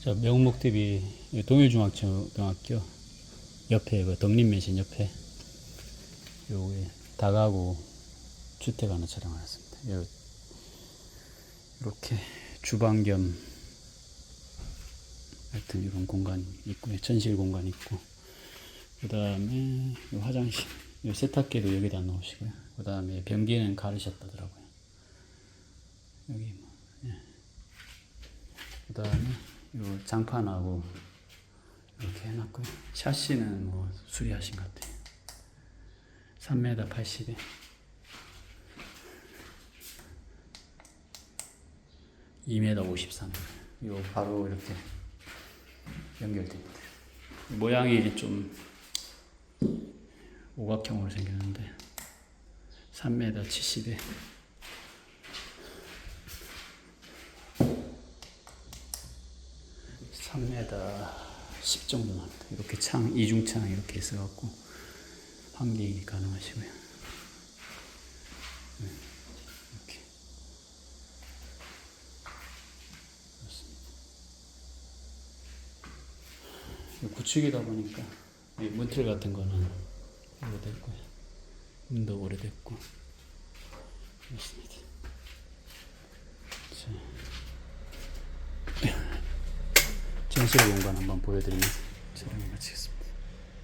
자, 명목 TV 동일중학초등학교 옆에 그 덕림매신 옆에 요게 다가구 주택 하나 촬영하였습니다. 요 이렇게 주방 겸 하여튼 이런 공간이 있고요. 전실 공간 있고 그 다음에 화장실 요 세탁기도 여기다 넣으시고요. 그 다음에 변기는 가르셨다더라고요. 여기 뭐그 다음에 요 장판하고 이렇게 해놨고요. 샤시는 뭐 수리하신 것 같아요. 3m 80에. (2m 53) 요 바로 이렇게 연결됩니다. 모양이 좀 오각형으로 생겼는데 3m 70에 3m 10 정도 납니다. 이렇게 창, 이중창 이렇게 있어갖고 환기 가능하시고요. 네, 이렇게. 그렇습니다. 이 구축이다 보니까 이 문틀 같은 거는 오래됐고요. 문도 오래됐고 그렇습니다. 자. 전실 공간 한번 보여드리면서 촬영을 마치겠습니다.